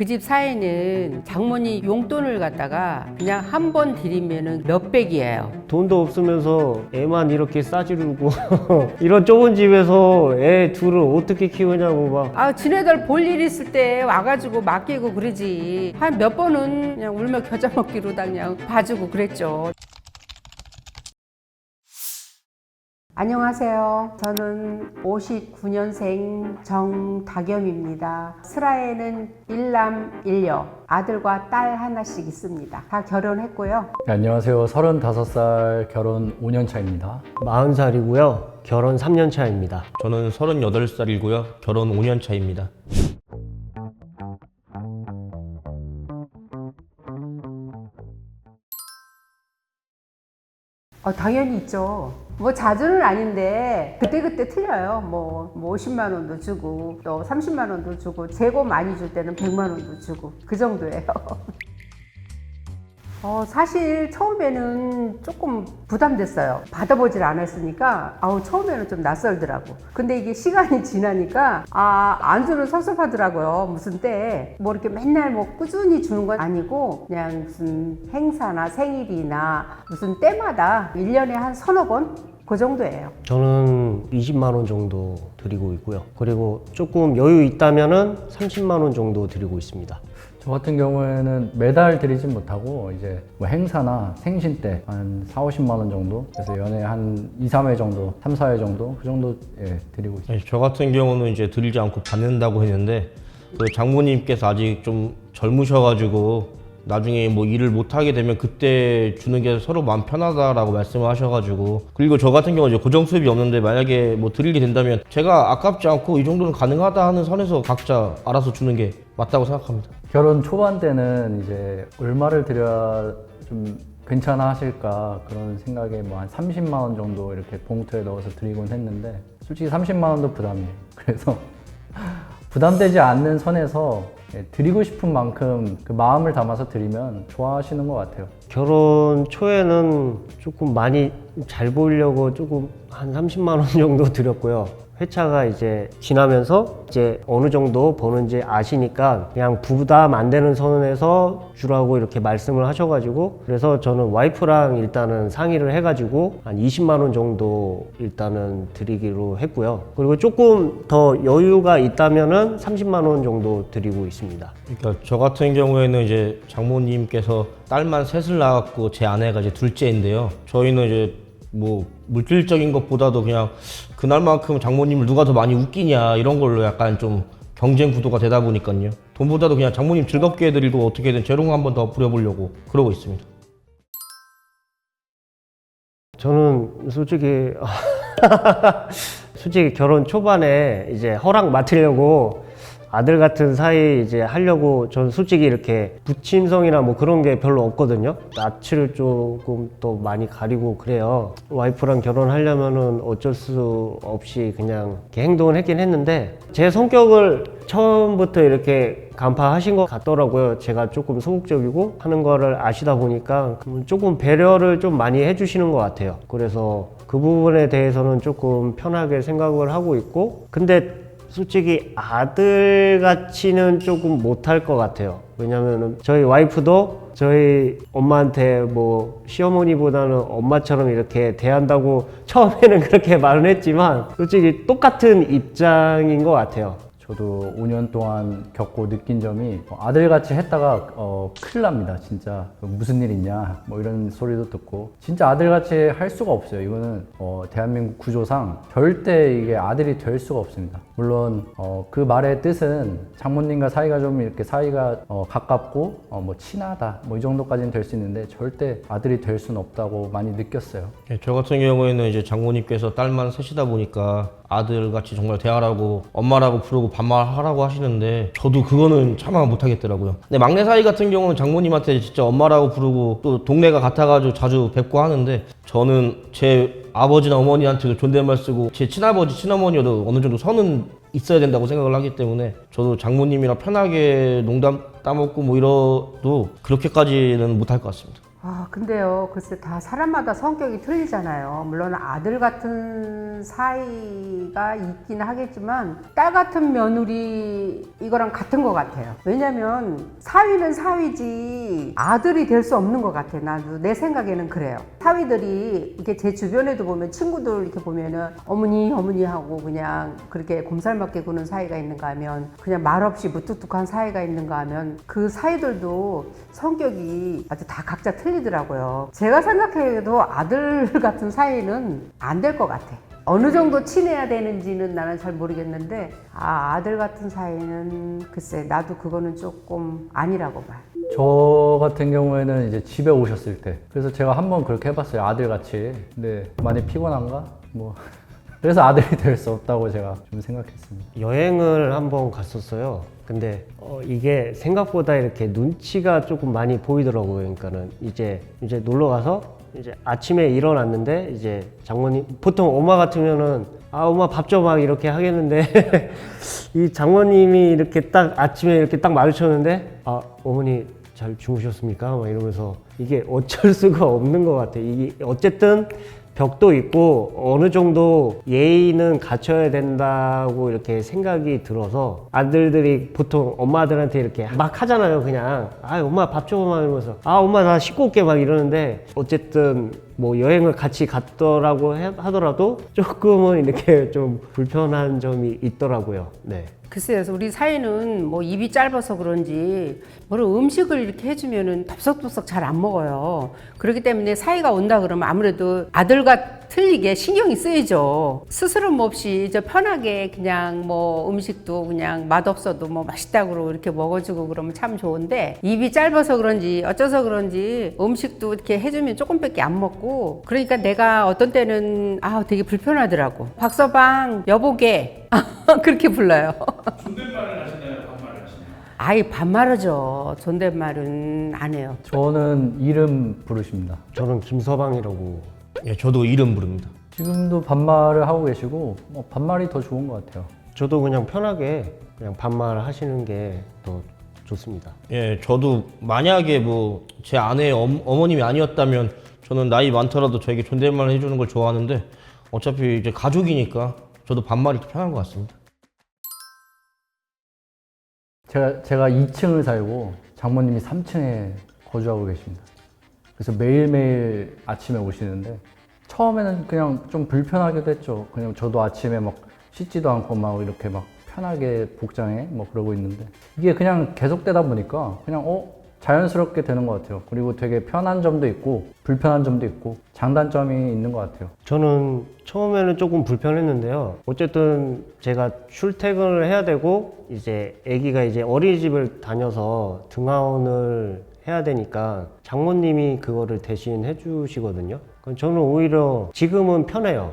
그 집 사이는 장모님 용돈을 갖다가 그냥 한 번 드리면은 몇백이에요. 돈도 없으면서 애만 이렇게 싸지르고 이런 좁은 집에서 애 둘을 어떻게 키우냐고 막 아, 지네들 볼 일 있을 때 와가지고 맡기고 그러지. 한 몇 번은 그냥 울며 겨자 먹기로 다 그냥 봐주고 그랬죠. 안녕하세요. 저는 59년생 정다겸입니다. 슬하에는 일남 일녀, 아들과 딸 하나씩 있습니다. 다 결혼했고요. 네, 안녕하세요. 35살 결혼 5년 차입니다. 40살이고요. 결혼 3년 차입니다. 저는 38살이고요. 결혼 5년 차입니다. 어, 당연히 있죠. 뭐 자주는 아닌데 그때그때 틀려요. 뭐, 뭐 50만 원도 주고 또 30만 원도 주고 재고 많이 줄 때는 100만 원도 주고 그 정도예요. 어, 사실 처음에는 조금 부담됐어요. 받아보질 않았으니까, 아우, 처음에는 좀 낯설더라고. 근데 이게 시간이 지나니까, 아, 안 주는 섭섭하더라고요. 무슨 때. 뭐 이렇게 맨날 뭐 꾸준히 주는 건 아니고, 그냥 무슨 행사나 생일이나 무슨 때마다 1년에 한 서너 번? 그 정도예요. 저는 20만 원 정도 드리고 있고요. 그리고 조금 여유 있다면은 30만 원 정도 드리고 있습니다. 저 같은 경우에는 매달 드리진 못하고 이제 뭐 행사나 생신 때 한 4, 50만 원 정도 그래서 연애 한 2, 3회 정도, 3, 4회 정도 그 정도 예, 드리고 있습니다. 네, 저 같은 경우는 이제 드리지 않고 받는다고 했는데 그 장모님께서 아직 좀 젊으셔가지고 나중에 뭐 일을 못 하게 되면 그때 주는 게 서로 마음 편하다라고 말씀을 하셔가지고 그리고 저 같은 경우 이제 고정 수입이 없는데 만약에 뭐 드리게 된다면 제가 아깝지 않고 이 정도는 가능하다 하는 선에서 각자 알아서 주는 게 맞다고 생각합니다. 결혼 초반 때는 이제 얼마를 드려야 좀 괜찮아 하실까 그런 생각에 뭐 한 30만 원 정도 이렇게 봉투에 넣어서 드리곤 했는데 솔직히 30만 원도 부담이에요. 그래서 부담되지 않는 선에서 예, 드리고 싶은 만큼 그 마음을 담아서 드리면 좋아하시는 것 같아요. 결혼 초에는 조금 많이 잘 보이려고 조금 한 30만 원 정도 드렸고요. 회차가 이제 지나면서 이제 어느 정도 버는지 아시니까 그냥 부담 안 되는 선에서 주라고 이렇게 말씀을 하셔가지고 그래서 저는 와이프랑 일단은 상의를 해가지고 한 20만 원 정도 일단은 드리기로 했고요. 그리고 조금 더 여유가 있다면은 30만 원 정도 드리고 있습니다. 그러니까 저 같은 경우에는 이제 장모님께서 딸만 셋을 낳았고 제 아내가 이제 둘째인데요. 저희는 이제 뭐 물질적인 것보다도 그냥 그날만큼 장모님을 누가 더 많이 웃기냐 이런 걸로 약간 좀 경쟁 구도가 되다 보니까요. 돈보다도 그냥 장모님 즐겁게 해드리고 어떻게든 재롱 한번 더 부려보려고 그러고 있습니다. 저는 솔직히 솔직히 결혼 초반에 이제 허락 맡으려고 아들 같은 사이 이제 하려고 전 솔직히 이렇게 부침성이나 뭐 그런 게 별로 없거든요. 낯을 조금 또 많이 가리고 그래요. 와이프랑 결혼하려면은 어쩔 수 없이 그냥 이렇게 행동을 했긴 했는데 제 성격을 처음부터 이렇게 간파하신 것 같더라고요. 제가 조금 소극적이고 하는 거를 아시다 보니까 조금 배려를 좀 많이 해주시는 것 같아요. 그래서 그 부분에 대해서는 조금 편하게 생각을 하고 있고, 근데 솔직히 아들 같이는 조금 못할 것 같아요. 왜냐면은 저희 와이프도 저희 엄마한테 뭐 시어머니보다는 엄마처럼 이렇게 대한다고 처음에는 그렇게 말은 했지만 솔직히 똑같은 입장인 것 같아요. 저도 5년 동안 겪고 느낀 점이 어, 아들같이 했다가 어, 큰일 납니다 진짜. 무슨 일 있냐 뭐 이런 소리도 듣고. 진짜 아들같이 할 수가 없어요. 이거는 어, 대한민국 구조상 절대 이게 아들이 될 수가 없습니다. 물론 어, 그 말의 뜻은 장모님과 사이가 좀 이렇게 사이가 어, 가깝고 어, 뭐 친하다 뭐 이 정도까지는 될 수 있는데 절대 아들이 될 수는 없다고 많이 느꼈어요. 예, 저 같은 경우에는 이제 장모님께서 딸만 셋이다 보니까 아들같이 정말 대하라고 엄마라고 부르고 반말하라고 하시는데 저도 그거는 참아 못하겠더라고요. 근데 막내 사이 같은 경우는 장모님한테 진짜 엄마라고 부르고 또 동네가 같아가지고 자주 뵙고 하는데 저는 제 아버지나 어머니한테도 존댓말 쓰고 제 친아버지 친어머니여도 어느 정도 선은 있어야 된다고 생각을 하기 때문에 저도 장모님이랑 편하게 농담 따먹고 뭐 이러도 그렇게까지는 못할 것 같습니다. 아, 근데요, 글쎄 다 사람마다 성격이 틀리잖아요. 물론 아들 같은 사이가 있긴 하겠지만 딸 같은 며느리 이거랑 같은 것 같아요. 왜냐면 사위는 사위지 아들이 될 수 없는 것 같아. 나도 내 생각에는 그래요. 사위들이 이렇게 제 주변에도 보면 친구들 이렇게 보면은 어머니 어머니 하고 그냥 그렇게 곰살맞게 구는 사이가 있는가 하면 그냥 말없이 무뚝뚝한 사이가 있는가 하면 그 사이들도 성격이 아주 다 각자 틀 리더라고요. 제가 생각해도 아들 같은 사이는 안 될 것 같아. 어느 정도 친해야 되는지는 나는 잘 모르겠는데 아 아들 같은 사이는 글쎄 나도 그거는 조금 아니라고 봐. 저 같은 경우에는 이제 집에 오셨을 때 그래서 제가 한번 그렇게 해봤어요 아들 같이 근데 많이 피곤한가? 뭐 그래서 아들이 될 수 없다고 제가 좀 생각했습니다 여행을 한번 갔었어요. 근데 어, 이게 생각보다 이렇게 눈치가 조금 많이 보이더라고요. 그러니까는 이제 이제 놀러 가서 이제 아침에 일어났는데 이제 장모님 보통 엄마 같으면은 아 엄마 밥 줘 막 이렇게 하겠는데 이 장모님이 이렇게 딱 아침에 이렇게 딱 마주쳤는데 아 어머니 잘 주무셨습니까? 막 이러면서 이게 어쩔 수가 없는 것 같아. 이게 어쨌든 벽도 있고 어느 정도 예의는 갖춰야 된다고 이렇게 생각이 들어서 아들들이 보통 엄마들한테 이렇게 막 하잖아요 그냥. 아 엄마 밥줘막 이러면서. 아 엄마 나 씻고 올게 막 이러는데 어쨌든 뭐 여행을 같이 갔더라고 해- 하더라도 조금은 이렇게 좀 불편한 점이 있더라고요 네. 글쎄요, 우리 사이는 뭐 입이 짧아서 그런지 뭐를 음식을 이렇게 해주면은 덥석덥석 잘 안 먹어요. 그렇기 때문에 사이가 온다 그러면 아무래도 아들과 틀리게 신경이 쓰이죠. 스스럼 없이 저 편하게 그냥 뭐 음식도 그냥 맛없어도 뭐 맛있다고 그러고 이렇게 먹어주고 그러면 참 좋은데 입이 짧아서 그런지 어쩌서 그런지 음식도 이렇게 해주면 조금밖에 안 먹고 그러니까 내가 어떤 때는 아 되게 불편하더라고. 박서방 여보게 그렇게 불러요. 존댓말을 하시나요? 반말을 하시나요? 아이 반말하죠. 존댓말은 안 해요. 저는 이름 부르십니다 저는 김서방이라고 예, 저도 이름 부릅니다. 지금도 반말을 하고 계시고 뭐 반말이 더 좋은 것 같아요 저도 그냥 편하게 그냥 반말 하시는 게 더 좋습니다 예, 저도 만약에 뭐 제 아내의 엄, 어머님이 아니었다면 저는 나이 많더라도 저에게 존댓말 해주는 걸 좋아하는데 어차피 이제 가족이니까 저도 반말이 더 편한 것 같습니다. 제가, 제가 2층을 살고 장모님이 3층에 거주하고 계십니다. 그래서 매일매일 아침에 오시는데 처음에는 그냥 좀 불편하기도 했죠. 그냥 저도 아침에 막 씻지도 않고 막 이렇게 막 편하게 복장해 뭐 그러고 있는데 이게 그냥 계속되다 보니까 그냥 어 자연스럽게 되는 것 같아요. 그리고 되게 편한 점도 있고 불편한 점도 있고 장단점이 있는 것 같아요. 저는 처음에는 조금 불편했는데요. 어쨌든 제가 출퇴근을 해야 되고 이제 아기가 이제 어린이집을 다녀서 등하원을 해야 되니까 장모님이 그거를 대신 해주시거든요. 저는 오히려 지금은 편해요.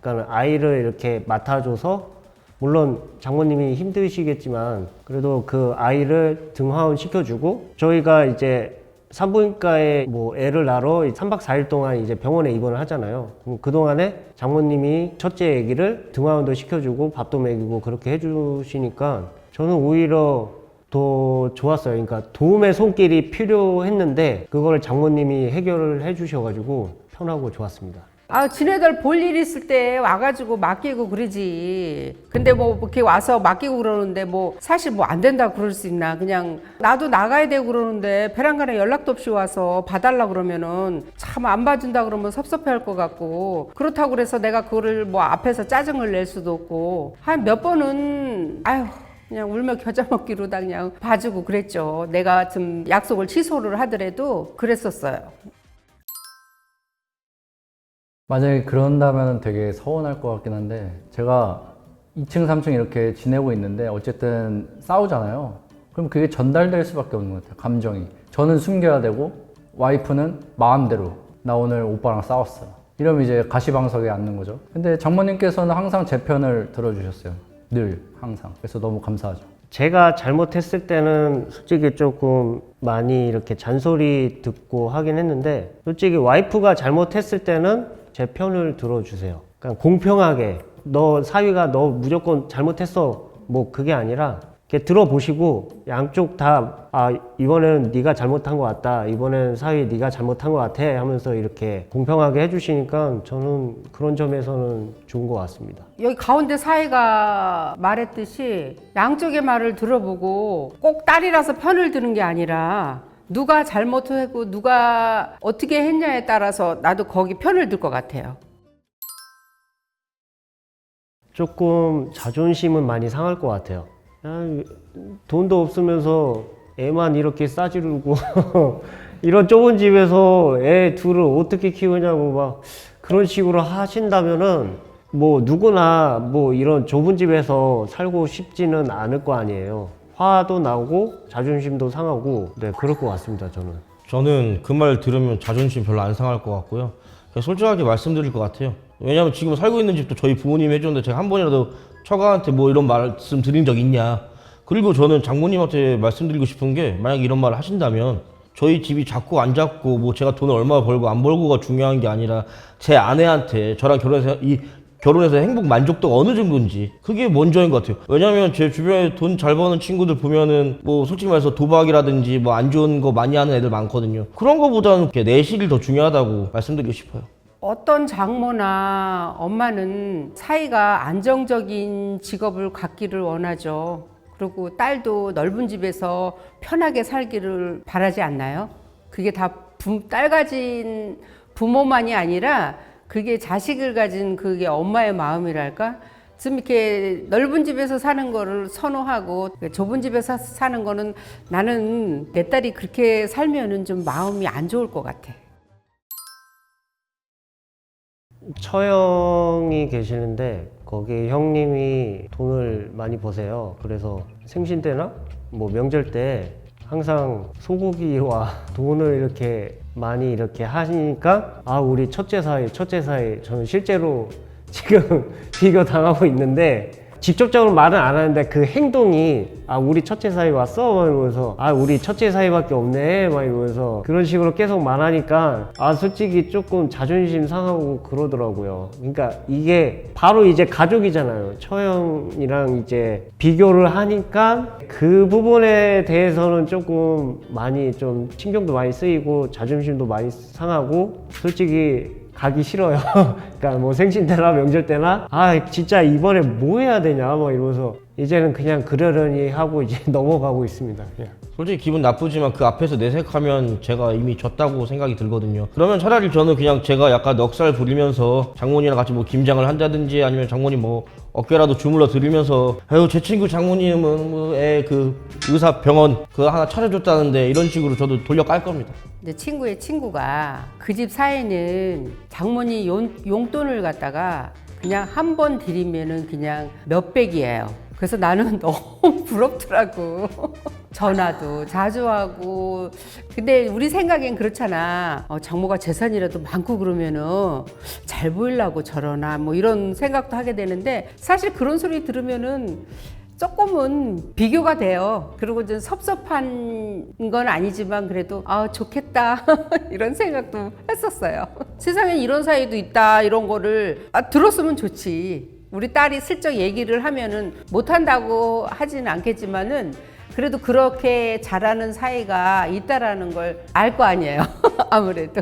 그러니까 아이를 이렇게 맡아줘서 물론 장모님이 힘드시겠지만 그래도 그 아이를 등하원 시켜주고 저희가 이제 산부인과에 뭐 애를 낳으러 3박 4일 동안 이제 병원에 입원을 하잖아요. 그동안에 장모님이 첫째 아기를 등하원도 시켜주고 밥도 먹이고 그렇게 해주시니까 저는 오히려 더 좋았어요. 그러니까 도움의 손길이 필요했는데 그걸 장모님이 해결을 해주셔가지고 편하고 좋았습니다. 아, 지네들 볼 일 있을 때 와가지고 맡기고 그러지. 근데 뭐 이렇게 와서 맡기고 그러는데 뭐 사실 뭐 안 된다고 그럴 수 있나. 그냥 나도 나가야 되고 그러는데 베란간에 연락도 없이 와서 봐달라 그러면은 참 안 봐준다 그러면 섭섭해 할 것 같고. 그렇다고 그래서 내가 그거를 뭐 앞에서 짜증을 낼 수도 없고. 한 몇 번은, 아휴. 그냥 울며 겨자 먹기로 다 그냥 봐주고 그랬죠. 내가 좀 약속을 취소를 하더라도 그랬었어요. 만약에 그런다면 되게 서운할 것 같긴 한데 제가 2층, 3층 이렇게 지내고 있는데 어쨌든 싸우잖아요. 그럼 그게 전달될 수밖에 없는 것 같아요. 감정이. 저는 숨겨야 되고 와이프는 마음대로 나 오늘 오빠랑 싸웠어요. 이러면 이제 가시방석에 앉는 거죠. 근데 장모님께서는 항상 제 편을 들어주셨어요. 늘 항상. 그래서 너무 감사하죠. 제가 잘못했을 때는 솔직히 조금 많이 이렇게 잔소리 듣고 하긴 했는데 솔직히 와이프가 잘못했을 때는 제 편을 들어주세요. 그러니까 공평하게 너 사위가 너 무조건 잘못했어 뭐 그게 아니라 이렇게 들어보시고 양쪽 다 아 이번에는 네가 잘못한 것 같다 이번엔 사위 네가 잘못한 것 같아 하면서 이렇게 공평하게 해주시니까 저는 그런 점에서는 좋은 것 같습니다. 여기 가운데 사이가 말했듯이 양쪽의 말을 들어보고 꼭 딸이라서 편을 드는 게 아니라 누가 잘못했고 누가 어떻게 했냐에 따라서 나도 거기 편을 들 것 같아요. 조금 자존심은 많이 상할 것 같아요. 아, 돈도 없으면서 애만 이렇게 싸지르고 이런 좁은 집에서 애 둘을 어떻게 키우냐고 막 그런 식으로 하신다면은 뭐 누구나 뭐 이런 좁은 집에서 살고 싶지는 않을 거 아니에요. 화도 나고 자존심도 상하고 네 그럴 것 같습니다 저는. 저는 그 말 들으면 자존심 별로 안 상할 것 같고요. 솔직하게 말씀드릴 것 같아요. 왜냐면 지금 살고 있는 집도 저희 부모님이 해줬는데 제가 한 번이라도 처가한테 뭐 이런 말씀 드린 적 있냐. 그리고 저는 장모님한테 말씀드리고 싶은 게 만약 이런 말을 하신다면 저희 집이 잡고 안 잡고 뭐 제가 돈을 얼마 벌고 안 벌고가 중요한 게 아니라 제 아내한테 저랑 결혼해서 이 결혼해서 행복 만족도가 어느 정도인지 그게 먼저인 것 같아요. 왜냐면 제 주변에 돈 잘 버는 친구들 보면은 뭐 솔직히 말해서 도박이라든지 뭐 안 좋은 거 많이 하는 애들 많거든요. 그런 거보다는 내실이 더 중요하다고 말씀드리고 싶어요. 어떤 장모나 엄마는 사이가 안정적인 직업을 갖기를 원하죠. 그리고 딸도 넓은 집에서 편하게 살기를 바라지 않나요? 그게 다 딸 가진 부모만이 아니라 그게 자식을 가진 그게 엄마의 마음이랄까? 좀 이렇게 넓은 집에서 사는 거를 선호하고 좁은 집에서 사는 거는 나는 내 딸이 그렇게 살면은 좀 마음이 안 좋을 것 같아. 처형이 계시는데 거기 형님이 돈을 많이 버세요. 그래서 생신 때나 뭐 명절 때 항상 소고기와 돈을 이렇게 많이 이렇게 하시니까 아 우리 첫째 사이 첫째 사이 저는 실제로 지금 비교 당하고 있는데 직접적으로 말은 안 하는데 그 행동이 아 우리 첫째 사이 왔어? 막 이러면서 아 우리 첫째 사이밖에 없네? 막 이러면서 그런 식으로 계속 말하니까 아 솔직히 조금 자존심 상하고 그러더라고요. 그러니까 이게 바로 이제 가족이잖아요. 처형이랑 이제 비교를 하니까 그 부분에 대해서는 조금 많이 좀 신경도 많이 쓰이고 자존심도 많이 상하고 솔직히 가기 싫어요. 그러니까 뭐 생신 때나 명절 때나 아 진짜 이번에 뭐 해야 되냐 뭐 이러면서 이제는 그냥 그러려니 하고 이제 넘어가고 있습니다. 그냥. 솔직히 기분 나쁘지만 그 앞에서 내색하면 제가 이미 졌다고 생각이 들거든요. 그러면 차라리 저는 그냥 제가 약간 넉살 부리면서 장모님이랑 같이 뭐 김장을 한다든지 아니면 장모님 뭐 어깨라도 주물러 드리면서 아유 제 친구 장모님은 뭐애그 의사 병원 그거 하나 차려줬다는데 이런 식으로 저도 돌려 깔 겁니다. 내 친구의 친구가 그 집 사이는 장모님 용, 용돈을 갖다가 그냥 한 번 드리면은 그냥 몇백이에요. 그래서 나는 너무 부럽더라고. 전화도 자주 하고. 근데 우리 생각엔 그렇잖아. 어, 장모가 재산이라도 많고 그러면은 잘 보이려고 저러나 뭐 이런 생각도 하게 되는데 사실 그런 소리 들으면은 조금은 비교가 돼요. 그리고 좀 섭섭한 건 아니지만 그래도 아 좋겠다 이런 생각도 했었어요. 세상에 이런 사이도 있다 이런 거를 아, 들었으면 좋지. 우리 딸이 슬쩍 얘기를 하면은 못한다고 하지는 않겠지만은 그래도 그렇게 잘하는 사이가 있다라는 걸 알 거 아니에요. 아무래도.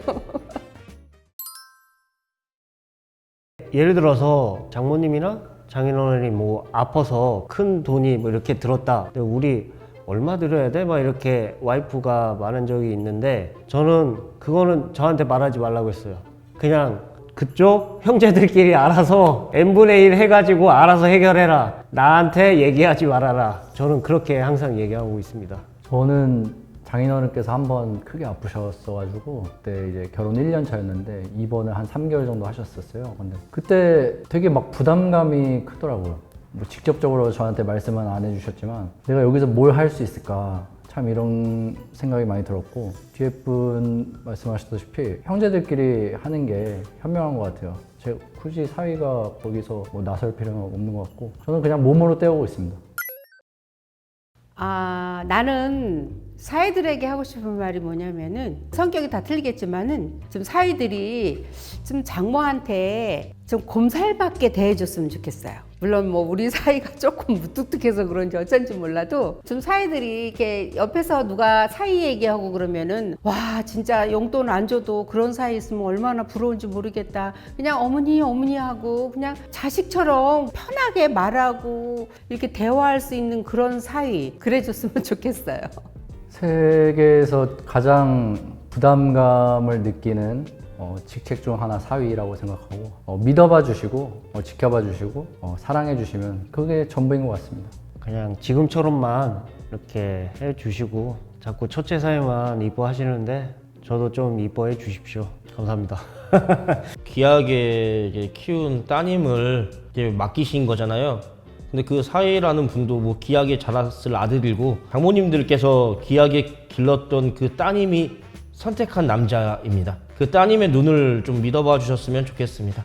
예를 들어서 장모님이나 장인어른이 뭐 아파서 큰 돈이 뭐 이렇게 들었다. 우리 얼마 들어야 돼? 막 이렇게 와이프가 말한 적이 있는데 저는 그거는 저한테 말하지 말라고 했어요. 그냥 그쪽 형제들끼리 알아서 n분의 1 해가지고 알아서 해결해라. 나한테 얘기하지 말아라. 저는 그렇게 항상 얘기하고 있습니다. 저는 장인어른께서 한 번 크게 아프셨어가지고 그때 이제 결혼 1년 차였는데 입원을 한 3개월 정도 하셨었어요. 근데 그때 되게 막 부담감이 크더라고요. 뭐 직접적으로 저한테 말씀은 안 해주셨지만 내가 여기서 뭘 할 수 있을까 참 이런 생각이 많이 들었고 뒤에 분 말씀하셨다시피 형제들끼리 하는 게 현명한 것 같아요. 제 굳이 사위가 거기서 뭐 나설 필요는 없는 것 같고 저는 그냥 몸으로 때우고 있습니다. 아, 나는 사이들에게 하고 싶은 말이 뭐냐면은 성격이 다 틀리겠지만은 좀 사이들이 좀 장모한테 좀 곰살받게 대해줬으면 좋겠어요. 물론 뭐 우리 사이가 조금 무뚝뚝해서 그런지 어쩐지 몰라도 좀 사이들이 이렇게 옆에서 누가 사이 얘기하고 그러면은 와 진짜 용돈 안 줘도 그런 사이 있으면 얼마나 부러운지 모르겠다. 그냥 어머니 어머니 하고 그냥 자식처럼 편하게 말하고 이렇게 대화할 수 있는 그런 사이 그래줬으면 좋겠어요. 세계에서 가장 부담감을 느끼는 어, 직책 중 하나 사위라고 생각하고 어, 믿어봐 주시고 어, 지켜봐 주시고 어, 사랑해 주시면 그게 전부인 것 같습니다. 그냥 지금처럼만 이렇게 해주시고 자꾸 첫째 사이만 이뻐하시는데 저도 좀 이뻐해 주십시오. 감사합니다. 귀하게 이제 키운 따님을 이제 맡기신 거잖아요. 근데 그 사회라는 분도 뭐 귀하게 자랐을 아들이고 장모님들께서 귀하게 길렀던 그 따님이 선택한 남자입니다. 그 따님의 눈을 좀 믿어봐 주셨으면 좋겠습니다.